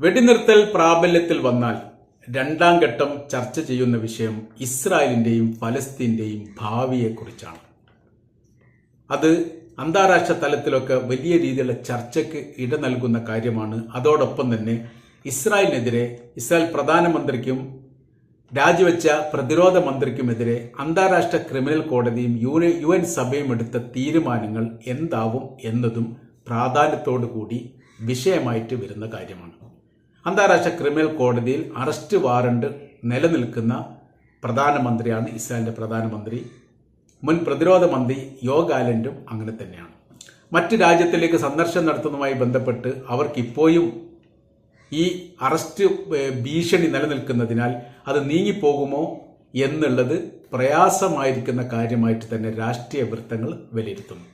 വെടിനിർത്തൽ പ്രാബല്യത്തിൽ വന്നാൽ രണ്ടാം ഘട്ടം ചർച്ച ചെയ്യുന്ന വിഷയം ഇസ്രായേലിന്റെയും ഫലസ്തീന്റെയും ഭാവിയെക്കുറിച്ചാണ്. അത് അന്താരാഷ്ട്ര തലത്തിലൊക്കെ വലിയ രീതിയിലുള്ള ചർച്ചയ്ക്ക് ഇട നൽകുന്ന കാര്യമാണ്. അതോടൊപ്പം തന്നെ ഇസ്രായേലിനെതിരെ ഇസ്രായേൽ പ്രധാനമന്ത്രിക്കും രാജിവെച്ച പ്രതിരോധ മന്ത്രിക്കുമെതിരെ അന്താരാഷ്ട്ര ക്രിമിനൽ കോടതിയും യു എൻ സഭയും എടുത്ത തീരുമാനങ്ങൾ എന്താവും എന്നതും പ്രാധാന്യത്തോടു കൂടി വിഷയമായിട്ട് വരുന്ന കാര്യമാണ്. അന്താരാഷ്ട്ര ക്രിമിനൽ കോടതിയിൽ അറസ്റ്റ് വാറണ്ട് നിലനിൽക്കുന്ന പ്രധാനമന്ത്രിയാണ് ഇസ്രായേലിന്റെ പ്രധാനമന്ത്രി. മുൻ പ്രതിരോധ മന്ത്രി യോഗാലൻഡും അങ്ങനെ തന്നെയാണ്. മറ്റ് രാജ്യത്തിലേക്ക് സന്ദർശനം നടത്തുന്നതുമായി ബന്ധപ്പെട്ട് അവർക്ക് ഇപ്പോഴും ഈ അറസ്റ്റ് ഭീഷണി നിലനിൽക്കുന്നതിനാൽ അത് നീങ്ങിപ്പോകുമോ എന്നുള്ളത് പ്രയാസമായിരിക്കുന്ന കാര്യമായിട്ട് തന്നെ രാഷ്ട്രീയ വൃത്തങ്ങൾ വിലയിരുത്തുന്നു.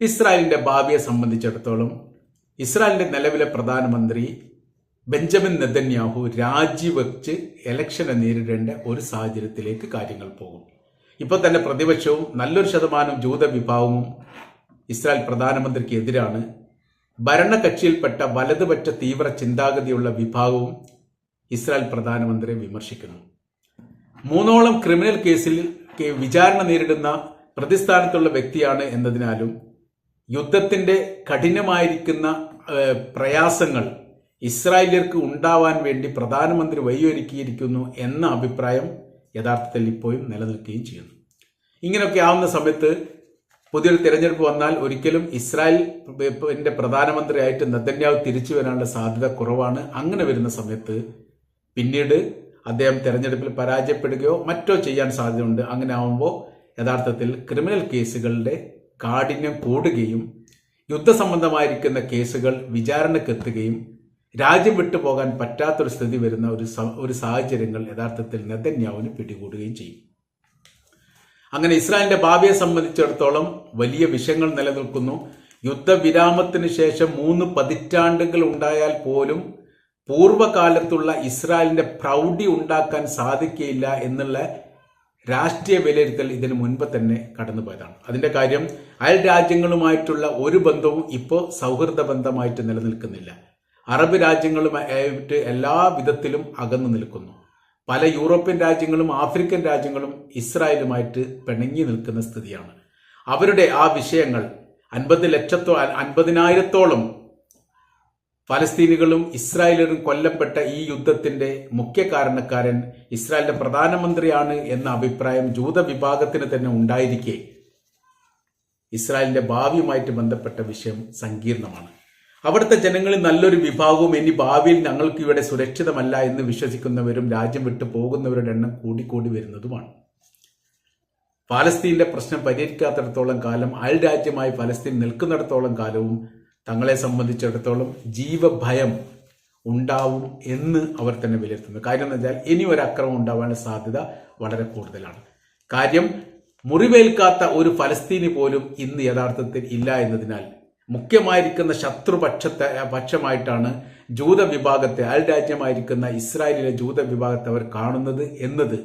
ഇസ്രായേലിന്റെ ഭാവിയെ സംബന്ധിച്ചിടത്തോളം ഇസ്രായേലിന്റെ നിലവിലെ പ്രധാനമന്ത്രി ബെഞ്ചമിൻ നെതന്യാഹു രാജിവെച്ച് ഇലക്ഷനെ നേരിടേണ്ട ഒരു സാഹചര്യത്തിലേക്ക് കാര്യങ്ങൾ പോകും. ഇപ്പോൾ തന്നെ പ്രതിപക്ഷവും നല്ലൊരു ശതമാനം ജൂത വിഭാഗവും ഇസ്രായേൽ പ്രധാനമന്ത്രിക്ക് എതിരാണ്. ഭരണകക്ഷിയിൽപ്പെട്ട വലതുപറ്റ തീവ്ര ചിന്താഗതിയുള്ള വിഭാഗവും ഇസ്രായേൽ പ്രധാനമന്ത്രിയെ വിമർശിക്കുന്നു. മൂന്നോളം ക്രിമിനൽ കേസിൽ വിചാരണ നേരിടുന്ന പ്രതിസ്ഥാനത്തുള്ള വ്യക്തിയാണ് എന്നതിനാലും യുദ്ധത്തിന്റെ കഠിനമായിരിക്കുന്ന പ്രയാസങ്ങൾ ഇസ്രായേലിയർക്ക് ഉണ്ടാവാൻ വേണ്ടി പ്രധാനമന്ത്രി വഴിയൊരുക്കിയിരിക്കുന്നു എന്ന അഭിപ്രായം യഥാർത്ഥത്തിൽ ഇപ്പോഴും നിലനിൽക്കുകയും ചെയ്യുന്നു. ഇങ്ങനെയൊക്കെ ആവുന്ന സമയത്ത് പുതിയൊരു തിരഞ്ഞെടുപ്പ് വന്നാൽ ഒരിക്കലും ഇസ്രായേൽ എന്റെ പ്രധാനമന്ത്രിയായിട്ട് നദന്യാവ് തിരിച്ചു വരാനുള്ള സാധ്യത കുറവാണ്. അങ്ങനെ വരുന്ന സമയത്ത് പിന്നീട് അദ്ദേഹം തെരഞ്ഞെടുപ്പിൽ പരാജയപ്പെടുകയോ മറ്റോ ചെയ്യാൻ സാധ്യതയുണ്ട്. അങ്ങനെ ആവുമ്പോൾ യഥാർത്ഥത്തിൽ ക്രിമിനൽ കേസുകളുടെ കാഠിന്യം കൂടുകയും യുദ്ധസംബന്ധമായിരിക്കുന്ന കേസുകൾ വിചാരണക്കെത്തുകയും രാജ്യം വിട്ടു പോകാൻ പറ്റാത്തൊരു സ്ഥിതി വരുന്ന ഒരു ഒരു സാഹചര്യങ്ങൾ യഥാർത്ഥത്തിൽ നെതന്യാവിന് പിടികൂടുകയും ചെയ്യും. അങ്ങനെ ഇസ്രായേലിന്റെ ഭാവിയെ സംബന്ധിച്ചിടത്തോളം വലിയ വിഷയങ്ങൾ നിലനിൽക്കുന്നു. യുദ്ധവിരാമത്തിന് ശേഷം മൂന്ന് പതിറ്റാണ്ടുകൾ ഉണ്ടായാൽ പോലും പൂർവകാലത്തുള്ള ഇസ്രായേലിന്റെ പ്രൗഢി ഉണ്ടാക്കാൻ സാധിക്കുകയില്ല എന്നുള്ള രാഷ്ട്രീയ വിലയിരുത്തൽ ഇതിനു മുൻപ് തന്നെ കടന്നുപോയതാണ്. അതിന്റെ കാര്യം അയൽ രാജ്യങ്ങളുമായിട്ടുള്ള ഒരു ബന്ധവും ഇപ്പോൾ സൗഹൃദ ബന്ധമായിട്ട് നിലനിൽക്കുന്നില്ല. അറബ് രാജ്യങ്ങളുമായിട്ട് എല്ലാ വിധത്തിലും അകന്നു നിൽക്കുന്നു. പല യൂറോപ്യൻ രാജ്യങ്ങളും ആഫ്രിക്കൻ രാജ്യങ്ങളും ഇസ്രായേലുമായിട്ട് പിണങ്ങി നിൽക്കുന്ന സ്ഥിതിയാണ്. അവരുടെ ആ വിഷയങ്ങൾ അൻപത് ലക്ഷത്തോ അൻപതിനായിരത്തോളം ഫലസ്തീനുകളും ഇസ്രായേലരും കൊല്ലപ്പെട്ട ഈ യുദ്ധത്തിന്റെ മുഖ്യ കാരണക്കാരൻ ഇസ്രായേലിന്റെ പ്രധാനമന്ത്രിയാണ് എന്ന അഭിപ്രായം ജൂത വിഭാഗത്തിന് തന്നെ ഉണ്ടായിരിക്കെ. ഇസ്രായേലിന്റെ ഭാവിയുമായിട്ട് ബന്ധപ്പെട്ട വിഷയം സങ്കീർണമാണ്. അവിടുത്തെ ജനങ്ങളിൽ നല്ലൊരു വിഭാഗവും ഇനി ഭാവിയിൽ ഞങ്ങൾക്ക് ഇവിടെ സുരക്ഷിതമല്ല എന്ന് വിശ്വസിക്കുന്നവരും രാജ്യം വിട്ടു പോകുന്നവരുടെ എണ്ണം കൂടിക്കൂടി വരുന്നതുമാണ്. പാലസ്തീന്റെ പ്രശ്നം പരിഹരിക്കാത്തിടത്തോളം കാലം അയൽ രാജ്യമായി ഫലസ്തീൻ നിൽക്കുന്നിടത്തോളം കാലവും തങ്ങളെ സംബന്ധിച്ചിടത്തോളം ജീവഭയം ഉണ്ടാവും എന്ന് അവർ തന്നെ വിലയിരുത്തുന്നു. കാര്യം എന്ന് വെച്ചാൽ ഇനി ഒരു അക്രമം ഉണ്ടാവാനുള്ള സാധ്യത വളരെ കൂടുതലാണ്. കാര്യം മുറിവേൽക്കാത്ത ഒരു ഫലസ്തീനി പോലും ഇന്ന് യഥാർത്ഥത്തിൽ ഇല്ല എന്നതിനാൽ മുഖ്യമായിരിക്കുന്ന ശത്രുപക്ഷത്തെ പക്ഷമായിട്ടാണ് ജൂത വിഭാഗത്തെ അയൽ രാജ്യമായിരിക്കുന്ന ഇസ്രായേലിലെ ജൂത വിഭാഗത്തെ അവർ കാണുന്നത് എന്നത്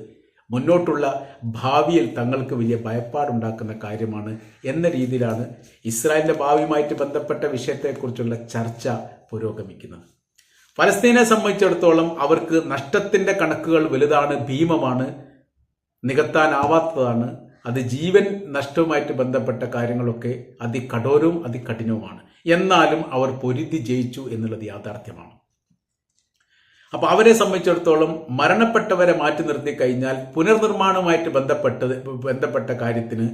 മുന്നോട്ടുള്ള ഭാവിയിൽ തങ്ങൾക്ക് വലിയ ഭയപ്പാടുണ്ടാക്കുന്ന കാര്യമാണ് എന്ന രീതിയിലാണ് ഇസ്രായേലിന്റെ ഭാവിയുമായിട്ട് ബന്ധപ്പെട്ട വിഷയത്തെക്കുറിച്ചുള്ള ചർച്ച പുരോഗമിക്കുന്നത്. ഫലസ്തീനെ സംബന്ധിച്ചിടത്തോളം അവർക്ക് നഷ്ടത്തിന്റെ കണക്കുകൾ വലുതാണ് ഭീമമാണ് നികത്താനാവാത്തതാണ്. അത് ജീവൻ നഷ്ടവുമായിട്ട് ബന്ധപ്പെട്ട കാര്യങ്ങളൊക്കെ അതികഠോരവും അതികഠിനവുമാണ്. എന്നാലും അവർ പൊരുതി ജയിച്ചു എന്നുള്ളത് യാഥാർത്ഥ്യമാണ്. അപ്പൊ അവരെ സംബന്ധിച്ചിടത്തോളം മരണപ്പെട്ടവരെ മാറ്റി നിർത്തി കഴിഞ്ഞാൽ പുനർനിർമ്മാണവുമായിട്ട് ബന്ധപ്പെട്ടത് ബന്ധപ്പെട്ട കാര്യത്തിന്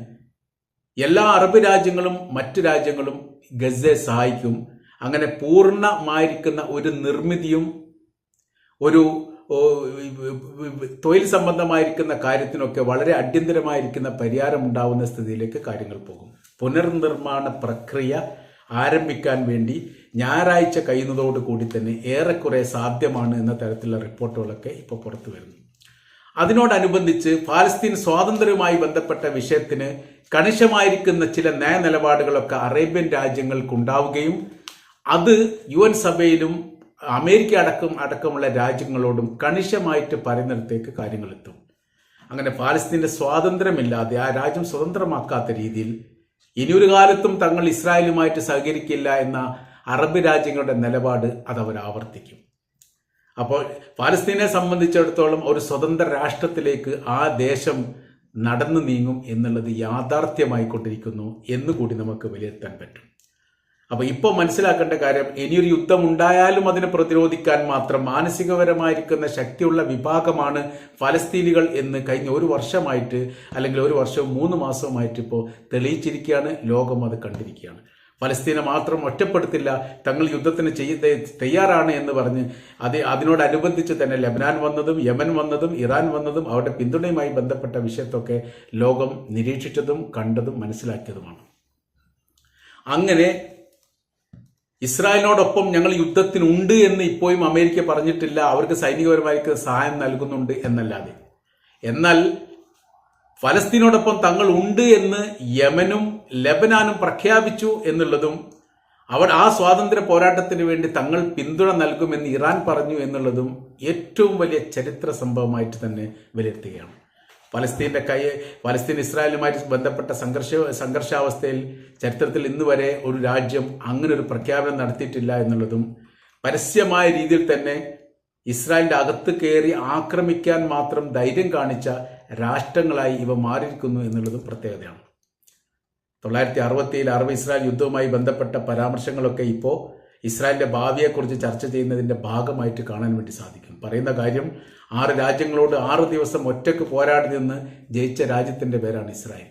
എല്ലാ അറബ് രാജ്യങ്ങളും മറ്റു രാജ്യങ്ങളും ഗസയെ സഹായിക്കും. അങ്ങനെ പൂർണമായിരിക്കുന്ന ഒരു നിർമ്മിതിയും ഒരു തൊഴിൽ സംബന്ധമായിരിക്കുന്ന കാര്യത്തിനൊക്കെ വളരെ അടിയന്തരമായിരിക്കുന്ന പരിഹാരം ഉണ്ടാവുന്ന സ്ഥിതിയിലേക്ക് കാര്യങ്ങൾ പോകും. പുനർനിർമ്മാണ പ്രക്രിയ ആരംഭിക്കാൻ വേണ്ടി ഞായറാഴ്ച കഴിയുന്നതോട് കൂടി തന്നെ ഏറെക്കുറെ സാധ്യമാണ് എന്ന തരത്തിലുള്ള റിപ്പോർട്ടുകളൊക്കെ ഇപ്പോൾ പുറത്തു വരുന്നു. അതിനോടനുബന്ധിച്ച് ഫാലസ്തീൻ സ്വാതന്ത്ര്യവുമായി ബന്ധപ്പെട്ട വിഷയത്തിന് കണിശമായിരിക്കുന്ന ചില നയ നിലപാടുകളൊക്കെ അറേബ്യൻ രാജ്യങ്ങൾക്കുണ്ടാവുകയും അത് യു എൻ സഭയിലും അമേരിക്ക അടക്കം അടക്കമുള്ള രാജ്യങ്ങളോടും കണിശമായിട്ട് പറയുന്നിടത്തേക്ക് കാര്യങ്ങൾ എത്തും അങ്ങനെ പാലസ്തീന്റെ സ്വാതന്ത്ര്യമില്ലാതെ ആ രാജ്യം സ്വതന്ത്രമാക്കാത്ത രീതിയിൽ ഇനിയൊരു കാലത്തും തങ്ങൾ ഇസ്രായേലുമായിട്ട് സഹകരിക്കില്ല എന്ന അറബ് രാജ്യങ്ങളുടെ നിലപാട് അവർ ആവർത്തിക്കും. അപ്പോൾ പാലസ്തീനെ സംബന്ധിച്ചിടത്തോളം ഒരു സ്വതന്ത്ര രാഷ്ട്രത്തിലേക്ക് ആ ദേശം നടന്നു നീങ്ങും എന്നുള്ളത് യാഥാർത്ഥ്യമായിക്കൊണ്ടിരിക്കുന്നു എന്നുകൂടി നമുക്ക് വിലയിരുത്താൻ പറ്റും. അപ്പൊ ഇപ്പോൾ മനസ്സിലാക്കേണ്ട കാര്യം ഇനിയൊരു യുദ്ധം ഉണ്ടായാലും അതിനെ പ്രതിരോധിക്കാൻ മാത്രം മാനസികപരമായിരിക്കുന്ന ശക്തിയുള്ള വിഭാഗമാണ് ഫലസ്തീനികൾ എന്ന് കഴിഞ്ഞ ഒരു വർഷമായിട്ട് അല്ലെങ്കിൽ ഒരു വർഷവും മൂന്ന് മാസവുമായിട്ട് ഇപ്പോൾ തെളിയിച്ചിരിക്കുകയാണ്. ലോകം അത് കണ്ടിരിക്കുകയാണ്. ഫലസ്തീനെ മാത്രം ഒറ്റപ്പെടുത്തില്ല തങ്ങൾ യുദ്ധത്തിന് ചെയ്യ തയ്യാറാണ് എന്ന് പറഞ്ഞ് അത് അതിനോടനുബന്ധിച്ച് തന്നെ ലബനാൻ വന്നതും യമൻ വന്നതും ഇറാൻ വന്നതും അവരുടെ പിന്തുണയുമായി ബന്ധപ്പെട്ട വിഷയത്തൊക്കെ ലോകം നിരീക്ഷിച്ചതും കണ്ടതും മനസ്സിലാക്കിയതുമാണ്. അങ്ങനെ ഇസ്രായേലിനോടൊപ്പം ഞങ്ങൾ യുദ്ധത്തിനുണ്ട് എന്ന് ഇപ്പോഴും അമേരിക്ക പറഞ്ഞിട്ടില്ല. അവർക്ക് സൈനികപരമായിട്ട് സഹായം നൽകുന്നുണ്ട് എന്നല്ലാതെ. എന്നാൽ ഫലസ്തീനോടൊപ്പം തങ്ങൾ ഉണ്ട് എന്ന് യമനും ലബനാനും പ്രഖ്യാപിച്ചു എന്നുള്ളതും അവർ ആ സ്വാതന്ത്ര്യ പോരാട്ടത്തിന് വേണ്ടി തങ്ങൾ പിന്തുണ നൽകുമെന്ന് ഇറാൻ പറഞ്ഞു എന്നുള്ളതും ഏറ്റവും വലിയ ചരിത്ര സംഭവമായിട്ട് തന്നെ വിലയിരുത്തുകയാണ്. പലസ്തീന്റെ കൈ പലസ്തീൻ ഇസ്രായേലുമായി ബന്ധപ്പെട്ട സംഘർഷ സംഘർഷാവസ്ഥയിൽ ചരിത്രത്തിൽ ഇന്ന് വരെ ഒരു രാജ്യം അങ്ങനെ ഒരു പ്രഖ്യാപനം നടത്തിയിട്ടില്ല എന്നുള്ളതും പരസ്യമായ രീതിയിൽ തന്നെ ഇസ്രായേലിന്റെ അകത്ത് കയറി ആക്രമിക്കാൻ മാത്രം ധൈര്യം കാണിച്ച രാഷ്ട്രങ്ങളായി ഇവ മാറിയിരിക്കുന്നു എന്നുള്ളതും പ്രത്യേകതയാണ്. തൊള്ളായിരത്തി അറുപത്തിയിൽ അറബ് ഇസ്രായേൽ യുദ്ധവുമായി ബന്ധപ്പെട്ട പരാമർശങ്ങളൊക്കെ ഇപ്പോൾ ഇസ്രായേലിന്റെ ഭാവിയെക്കുറിച്ച് ചർച്ച ചെയ്യുന്നതിന്റെ ഭാഗമായിട്ട് കാണാൻ വേണ്ടി സാധിക്കും. പറയുന്ന കാര്യം ആറ് രാജ്യങ്ങളോട് ആറ് ദിവസം ഒറ്റയ്ക്ക് പോരാടി നിന്ന് ജയിച്ച രാജ്യത്തിന്റെ പേരാണ് ഇസ്രായേൽ.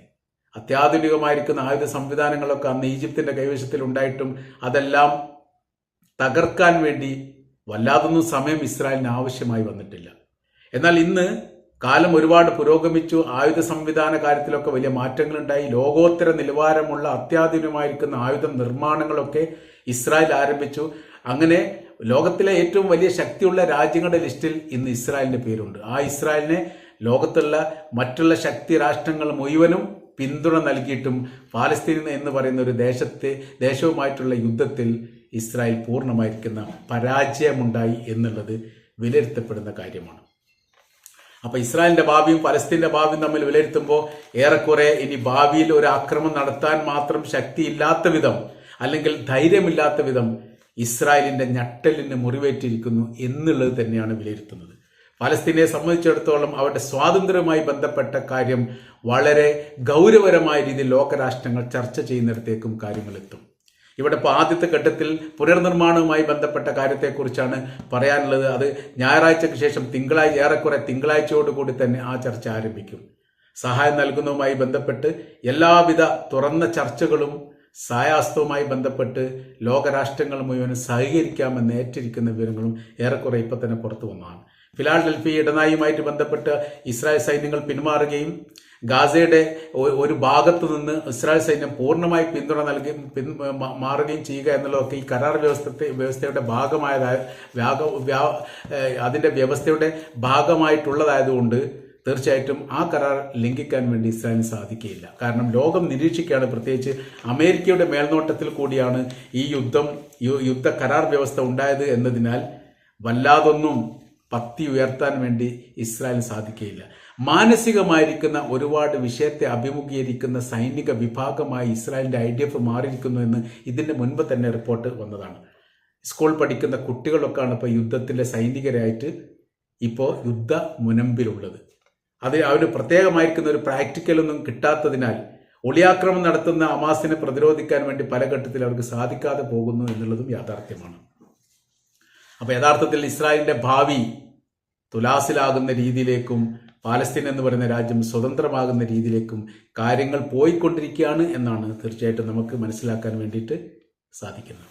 അത്യാധുനികമായിരിക്കുന്ന ആയുധ സംവിധാനങ്ങളൊക്കെ അന്ന് ഈജിപ്തിന്റെ കൈവശത്തിൽ ഉണ്ടായിട്ടും അതെല്ലാം തകർക്കാൻ വേണ്ടി വല്ലാതൊന്നും സമയം ഇസ്രായേലിന് ആവശ്യമായി വന്നിട്ടില്ല. എന്നാൽ ഇന്ന് കാലം ഒരുപാട് പുരോഗമിച്ചു. ആയുധ സംവിധാന കാര്യത്തിലൊക്കെ വലിയ മാറ്റങ്ങളുണ്ടായി. ലോകോത്തര നിലവാരമുള്ള അത്യാധുനികമായിരിക്കുന്ന ആയുധ നിർമ്മാണങ്ങളൊക്കെ ഇസ്രായേൽ ആരംഭിച്ചു. അങ്ങനെ ലോകത്തിലെ ഏറ്റവും വലിയ ശക്തിയുള്ള രാജ്യങ്ങളുടെ ലിസ്റ്റിൽ ഇന്ന് ഇസ്രായേലിന്റെ പേരുണ്ട്. ആ ഇസ്രായേലിനെ ലോകത്തുള്ള മറ്റുള്ള ശക്തി രാഷ്ട്രങ്ങൾ മുഴുവനും പിന്തുണ നൽകിയിട്ടും പാലസ്തീൻ എന്ന് പറയുന്ന ഒരു ദേശത്തെ ദേശവുമായിട്ടുള്ള യുദ്ധത്തിൽ ഇസ്രായേൽ പൂർണമായിരിക്കുന്ന പരാജയമുണ്ടായി എന്നുള്ളത് വിലയിരുത്തപ്പെടുന്ന കാര്യമാണ്. അപ്പൊ ഇസ്രായേലിന്റെ ഭാവിയും പലസ്തീന്റെ ഭാവിയും തമ്മിൽ വിലയിരുത്തുമ്പോൾ ഏറെക്കുറെ ഇനി ഭാവിയിൽ ഒരു ആക്രമണം നടത്താൻ മാത്രം ശക്തിയില്ലാത്ത വിധം അല്ലെങ്കിൽ ധൈര്യമില്ലാത്ത വിധം ഇസ്രായേലിന്റെ ഞെട്ടലിന് മുറിവേറ്റിരിക്കുന്നു എന്നുള്ളത് തന്നെയാണ് വിലയിരുത്തുന്നത്. പലസ്തീനെ സംബന്ധിച്ചിടത്തോളം അവരുടെ സ്വാതന്ത്ര്യവുമായി ബന്ധപ്പെട്ട കാര്യം വളരെ ഗൗരവപരമായ രീതിയിൽ ലോകരാഷ്ട്രങ്ങൾ ചർച്ച ചെയ്യുന്നിടത്തേക്കും കാര്യങ്ങൾ എത്തും. ഇവിടെ ഇപ്പോൾ ആദ്യത്തെ ഘട്ടത്തിൽ പുനർനിർമ്മാണവുമായി ബന്ധപ്പെട്ട കാര്യത്തെക്കുറിച്ചാണ് പറയാനുള്ളത്. അത് ഞായറാഴ്ചയ്ക്ക് ശേഷം തിങ്കളാഴ്ച ഏറെക്കുറെ തിങ്കളാഴ്ചയോടുകൂടി തന്നെ ആ ചർച്ച ആരംഭിക്കും. സഹായം നൽകുന്നതുമായി ബന്ധപ്പെട്ട് എല്ലാവിധ തുറന്ന ചർച്ചകളും സായാസ്തവുമായി ബന്ധപ്പെട്ട് ലോകരാഷ്ട്രങ്ങൾ മുഴുവൻ സഹകരിക്കാമെന്ന് ഏറ്റിരിക്കുന്ന വിവരങ്ങളും ഏറെക്കുറെ ഇപ്പം തന്നെ പുറത്തു വന്നതാണ്. ഫിലാഡൽഫി ഇടനായുമായിട്ട് ബന്ധപ്പെട്ട് ഇസ്രായേൽ സൈന്യങ്ങൾ പിന്മാറുകയും ഗാസയുടെ ഒരു ഭാഗത്തു നിന്ന് ഇസ്രായേൽ സൈന്യം പൂർണമായി പിന്തുണ നൽകി പിൻ മാറുകയും ചെയ്യുക എന്നുള്ളതൊക്കെ ഈ കരാർ വ്യവസ്ഥത്തെ വ്യവസ്ഥയുടെ ഭാഗമായതായ വ്യാഗ വ്യാ അതിന്റെ വ്യവസ്ഥയുടെ ഭാഗമായിട്ടുള്ളതായതുകൊണ്ട് തീർച്ചയായിട്ടും ആ കരാർ ലംഘിക്കാൻ വേണ്ടി ഇസ്രായേലിന് സാധിക്കുകയില്ല. കാരണം ലോകം നിരീക്ഷിക്കുകയാണ്. പ്രത്യേകിച്ച് അമേരിക്കയുടെ മേൽനോട്ടത്തിൽ കൂടിയാണ് ഈ യുദ്ധം യുദ്ധ കരാർ വ്യവസ്ഥ ഉണ്ടായത് എന്നതിനാൽ വല്ലാതൊന്നും പത്തി ഉയർത്താൻ വേണ്ടി ഇസ്രായേൽ സാധിക്കുകയില്ല. മാനസികമായിരിക്കുന്ന ഒരുപാട് വിഷയത്തെ അഭിമുഖീകരിക്കുന്ന സൈനിക വിഭാഗമായി ഇസ്രായേലിന്റെ ഐ ഡി എഫ് മാറിയിരിക്കുന്നു എന്ന് ഇതിന്റെ മുൻപ് തന്നെ റിപ്പോർട്ട് വന്നതാണ്. സ്കൂൾ പഠിക്കുന്ന കുട്ടികളൊക്കെയാണ് ഇപ്പോൾ യുദ്ധത്തിലെ സൈനികരായിട്ട് ഇപ്പോൾ യുദ്ധ മുനമ്പിലുള്ളത്. അത് അവന് പ്രത്യേകമായിരിക്കുന്ന ഒരു പ്രാക്ടിക്കലൊന്നും കിട്ടാത്തതിനാൽ ഒളിയാക്രമം നടത്തുന്ന അമാസിനെ പ്രതിരോധിക്കാൻ വേണ്ടി പല ഘട്ടത്തിൽ അവർക്ക് സാധിക്കാതെ പോകുന്നു എന്നുള്ളതും യാഥാർത്ഥ്യമാണ്. അപ്പോൾ യഥാർത്ഥത്തിൽ ഇസ്രായേലിന്റെ ഭാവി തുലാസിലാകുന്ന രീതിയിലേക്കും പാലസ്തീൻ എന്ന് പറയുന്ന രാജ്യം സ്വതന്ത്രമാകുന്ന രീതിയിലേക്കും കാര്യങ്ങൾ പോയിക്കൊണ്ടിരിക്കുകയാണ് എന്നാണ് തീർച്ചയായിട്ടും നമുക്ക് മനസ്സിലാക്കാൻ വേണ്ടിയിട്ട് സാധിക്കുന്നത്.